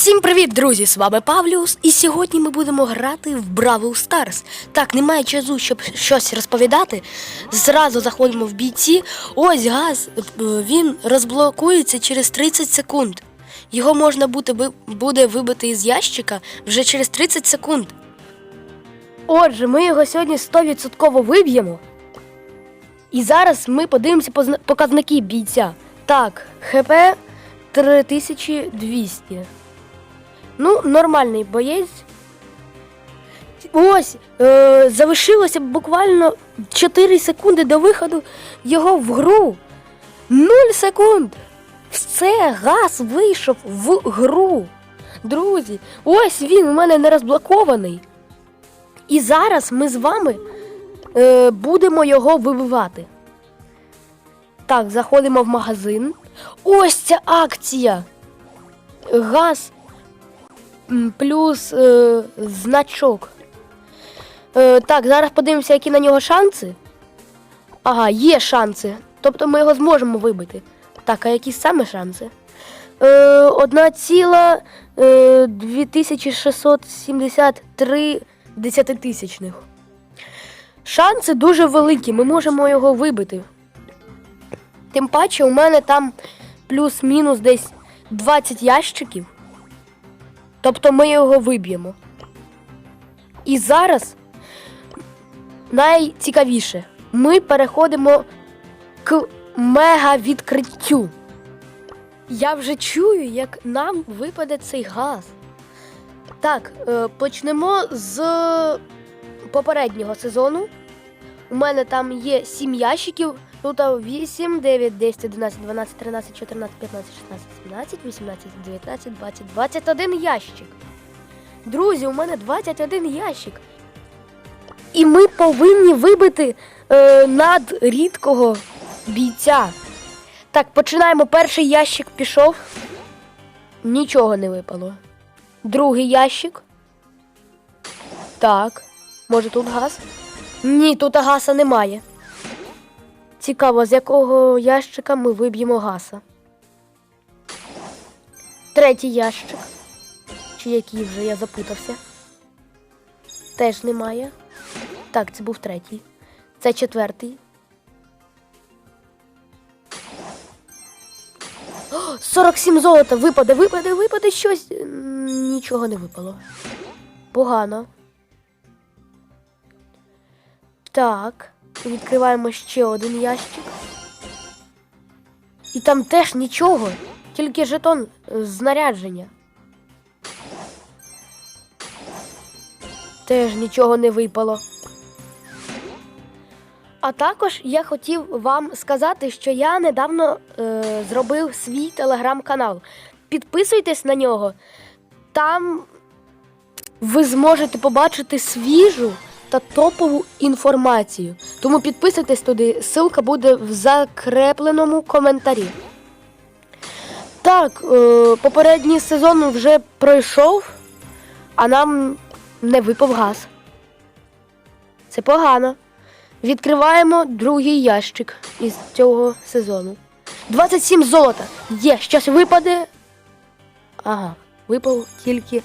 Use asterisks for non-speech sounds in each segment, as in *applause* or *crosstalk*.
Всім привіт, друзі! З вами Павліус, і сьогодні ми будемо грати в Бравл Старс. Так, немає часу, щоб щось розповідати. Зразу заходимо в бійці. Ось газ, е, він розблокується через 30 секунд. Його можна буде, вибити із ящика вже через 30 секунд. Отже, ми його сьогодні 100% виб'ємо. І зараз ми подивимося показники бійця. Так, ХП 3200. Ну, нормальний боєць. Ось, е, залишилося буквально 4 секунди до виходу його в гру. 0 секунд. Все, газ вийшов в гру. Друзі, ось він у мене не розблокований. І зараз ми з вами е, будемо його вибивати. Так, заходимо в магазин. Ось ця акція. Газ плюс е, значок. Е, так, зараз подивимося, які на нього шанси. Ага, є шанси. Тобто ми його зможемо вибити. Так, а які саме шанси? Е, одна ціла е, 2673 десятитисячних. Шанси дуже великі, ми можемо його вибити. Тим паче, у мене там плюс-мінус десь 20 ящиків. Тобто ми його виб'ємо. І зараз найцікавіше. Ми переходимо к мега відкриттю. Я вже чую, як нам випаде цей газ. Так, е, почнемо з попереднього сезону. У мене там є 7 ящиків. Тут 8, 9, 10, 11, 12, 13, 14, 15, 16, 17, 18, 19, 20, 21 ящик. Друзі, у мене 21 ящик. І ми повинні вибити е, над рідкого бійця. Так, починаємо. Перший ящик пішов. Нічого не випало. Другий ящик. Так. Може тут газ? Ні, тут гаса немає. Цікаво, з якого ящика ми виб'ємо гаса. Третій ящик. Чи який вже я запутався? Теж немає. Так, це був третій. Це четвертий. О, 47 золота випаде, випаде, випаде щось. Нічого не випало. Погано. Так. Відкриваємо ще один ящик. І там теж нічого, тільки жетон е, знарядження. Теж нічого не випало. А також я хотів вам сказати, що я недавно е, зробив свій телеграм-канал. Підписуйтесь на нього. Там ви зможете побачити свіжу та топову інформацію. Тому підписуйтесь туди, ссылка буде в закрепленому коментарі. Так, е, попередній сезон вже пройшов, а нам не випав газ. Це погано. Відкриваємо другий ящик із цього сезону. 27 золота. Є, щось випаде. Ага, випав тільки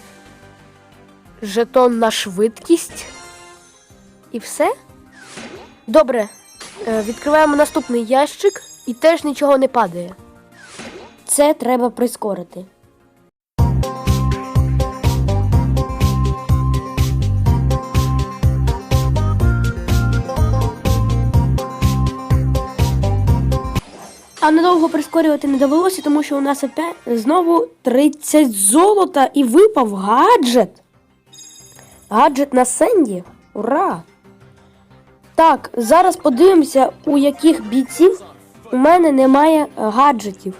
жетон на швидкість. І все. Добре. Е, Відкриваємо наступний ящик і теж нічого не падає. Це треба прискорити. А надовго прискорювати не довелося, тому що у нас опять знову 30 золота і випав гаджет. Гаджет на Сенді. Ура! Так, зараз подивимося, у яких бійців у мене немає гаджетів.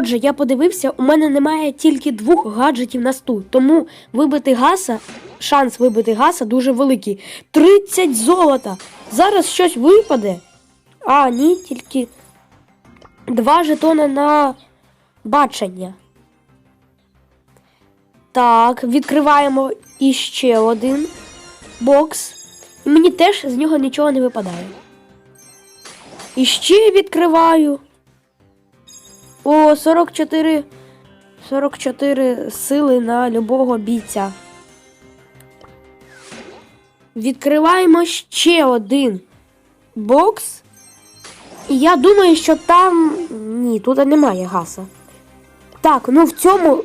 Отже, я подивився, у мене немає тільки двох гаджетів на стул, тому вибити гаса, шанс вибити гаса дуже великий. 30 золота! Зараз щось випаде. А, ні, тільки два жетони на бачення. Так, відкриваємо іще один бокс. І мені теж з нього нічого не випадає. І ще відкриваю. О, 44. 44 сили на любого бійця. Відкриваємо ще один бокс. І я думаю, що там. Ні, тут немає гаса. Так, ну в цьому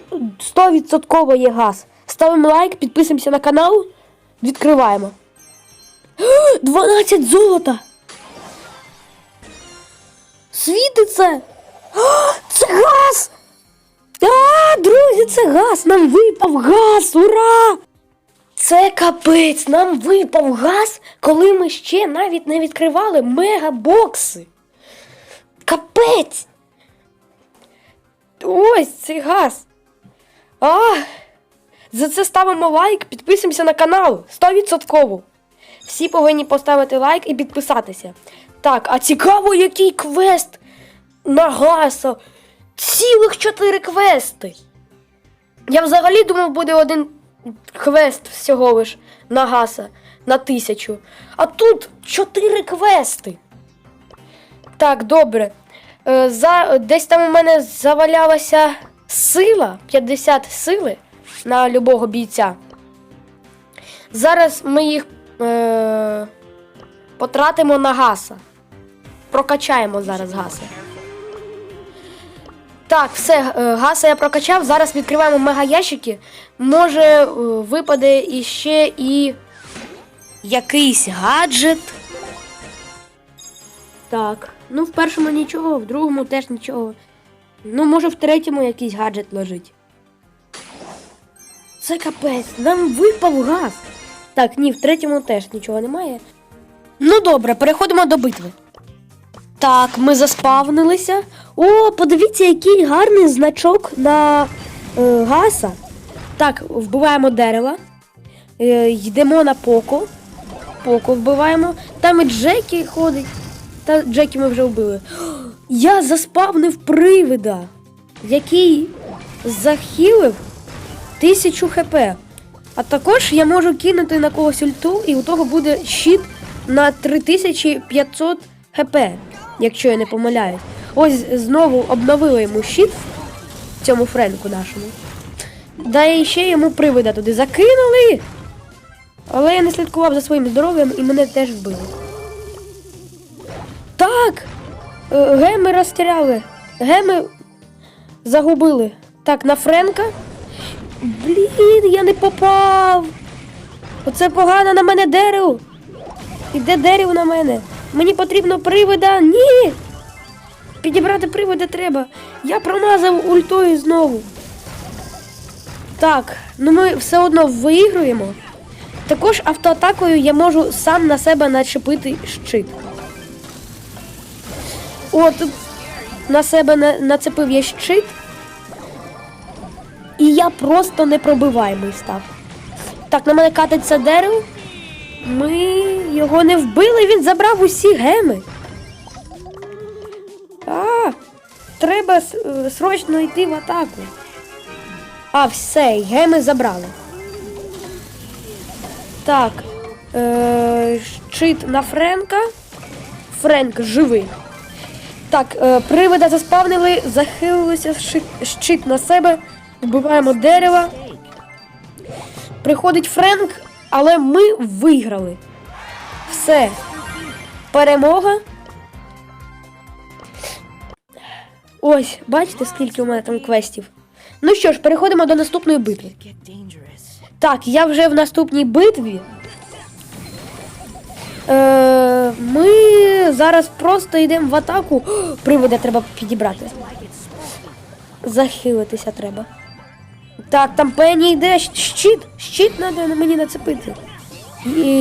100% є газ. Ставимо лайк, підписуємося на канал, відкриваємо. *gasps* 12 золота! Світиться! *gasps* Газ! А, друзі, це газ! Нам випав газ! Ура! Це капець! Нам випав газ, коли ми ще навіть не відкривали мегабокси. Капець! Ось цей газ. А, за це ставимо лайк, підписуємося на канал 100%. Всі повинні поставити лайк і підписатися. Так, а цікаво, який квест на гаса. Цілих чотири квести. Я взагалі думав, буде один квест всього лиш на гаса на тисячу. А тут чотири квести. Так, добре. Е, За, десь там у мене завалялася сила, 50 сили на любого бійця. Зараз ми їх е, потратимо на гаса. Прокачаємо зараз гаса. Так, все, е, гаса я прокачав. Зараз відкриваємо мегаящики. Може, е, випаде іще і якийсь гаджет. Так. Ну, в першому нічого, в другому теж нічого. Ну, може, в третьому якийсь гаджет лежить. Це капець, нам випав газ. Так, ні, в третьому теж нічого немає. Ну добре, переходимо до битви. Так, ми заспавнилися. О, подивіться, який гарний значок на е, гаса. Так, вбиваємо дерева. Е, йдемо на поко. Поко вбиваємо. Там і Джекі ходить. Та Джекі ми вже вбили. Я заспавнив привида, який захилив тисячу хп. А також я можу кинути на когось ульту, і у того буде щит на 3500 хп, якщо я не помиляюсь. Ось знову обновили йому щит цьому френку нашому. Да і ще йому привида туди закинули. Але я не слідкував за своїм здоров'ям і мене теж вбили. Так! Е, Геми розстріляли. Геми загубили. Так, на Френка. Блін, я не попав. Оце погано на мене дерево. Іде дерево на мене. Мені потрібно привида. Ні. Підібрати привида треба. Я промазав ультою знову. Так, ну ми все одно виігруємо. Також автоатакою я можу сам на себе начепити щит. О, тут на себе на, нацепив я щит. І я просто непробиваємий став. Так, на мене катиться дерево. Ми його не вбили, він забрав усі геми. А, треба е, срочно йти в атаку. А, все, геми забрали. Так. Е, щит на Френка. Френк живий. Так, е, привида заспавнили, захилилися щит- щит на себе, вбиваємо дерева. Приходить Френк, але ми виграли. Все. Перемога. Ось, бачите, скільки у мене там квестів. Ну що ж, переходимо до наступної битви. Так, я вже в наступній битві. Е, ми зараз просто йдемо в атаку. Привода треба підібрати. Захилитися треба. Так, там Пенні йде. Щит! Щит треба мені нацепити.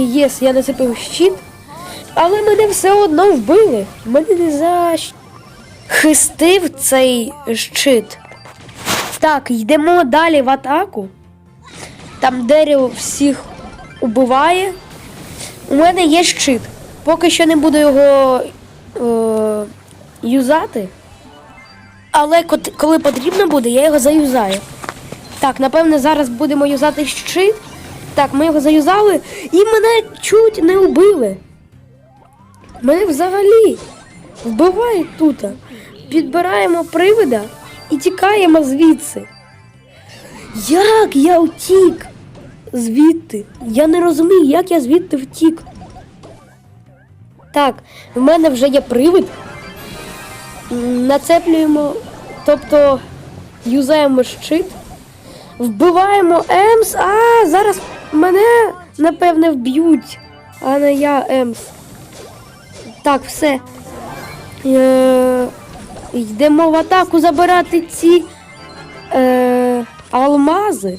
Єс, я нацепив щит. Але мене все одно вбили. Мене не за. хистив цей щит. Так, йдемо далі в атаку. Там дерево всіх убиває. У мене є щит. Поки що не буду його е, юзати. Але коли потрібно буде, я його заюзаю. Так, напевне, зараз будемо юзати щит. Так, ми його заюзали і мене чуть не вбили. Мене взагалі вбивають тут. Підбираємо привида і тікаємо звідси. Як я втік звідти? Я не розумію, як я звідти втік. Так, в мене вже є привид. Нацеплюємо, тобто юзаємо щит, вбиваємо Емс, а зараз мене напевне вб'ють, а не я Емс. Так, все. Е, йдемо в атаку забирати ці е, алмази.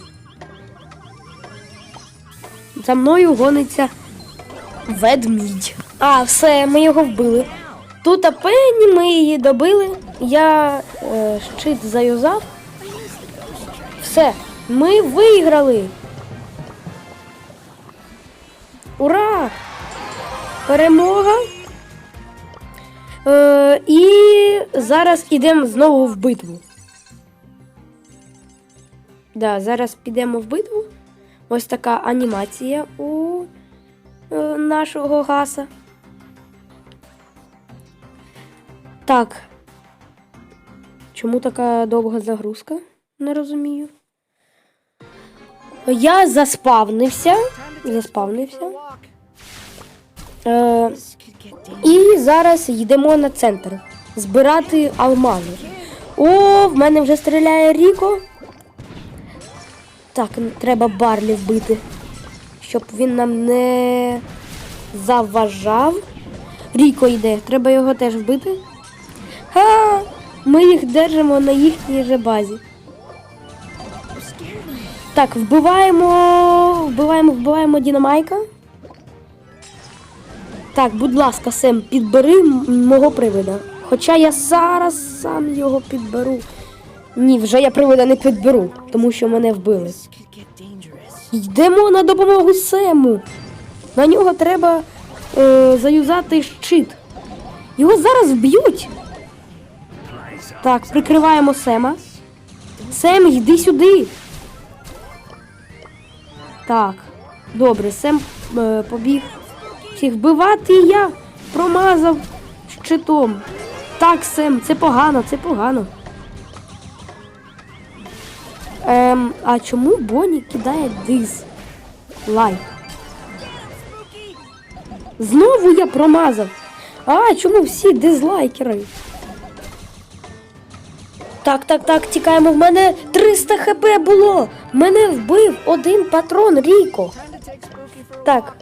За мною гониться ведмідь. А, все, ми його вбили. Тут Пенні, ми її добили. Я е, щит заюзав. Все, ми виграли. Ура! Перемога! Е, і зараз ідемо знову в битву. Да, зараз підемо в битву. Ось така анімація у е, нашого гаса. Так. Чому така довга загрузка? Не розумію. Я заспавнився. Заспавнився. Е, і зараз йдемо на центр збирати алмази. О, в мене вже стріляє Ріко. Так, треба Барлі вбити, щоб він нам не заважав. Ріко йде, треба його теж вбити. Ха! Ми їх держимо на їхній же базі. Так, вбиваємо, вбиваємо, вбиваємо Дінамайка. Так, будь ласка, Сем, підбери мого привида. Хоча я зараз сам його підберу. Ні, вже я привида не підберу, тому що мене вбили. Йдемо на допомогу Сему. На нього треба е, заюзати щит. Його зараз вб'ють. Так, прикриваємо Сема. Сем, йди сюди. Так, добре, Сем е, побіг всіх вбивати і я промазав щитом. Так, Сем, це погано, це погано. Ем, а чому Бонні кидає диз? Лайк. Знову я промазав. А, чому всі дизлайкери? Так, так, так, тікаємо. В мене 300 хп було. Мене вбив один патрон Ріко. Так,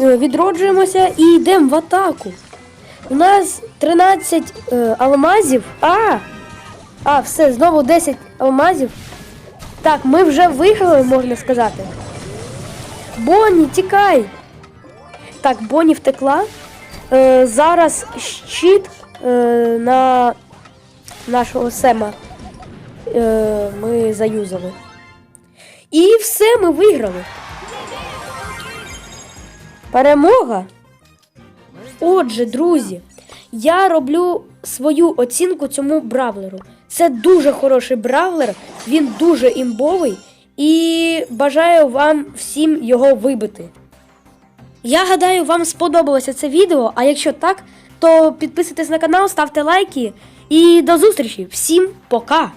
е, відроджуємося і йдемо в атаку. У нас 13 е, алмазів. А! А, все, знову 10 алмазів. Так, ми вже виграли, можна сказати. Бонні, тікай! Так, Бонні втекла. Е, зараз щит е, на нашого Сема е, ми заюзали. І все, ми виграли. Перемога. Отже, друзі, я роблю свою оцінку цьому бравлеру. Це дуже хороший бравлер, він дуже імбовий і бажаю вам всім його вибити. Я гадаю, вам сподобалося це відео, а якщо так, то підписуйтесь на канал, ставте лайки і до зустрічі. Всім пока!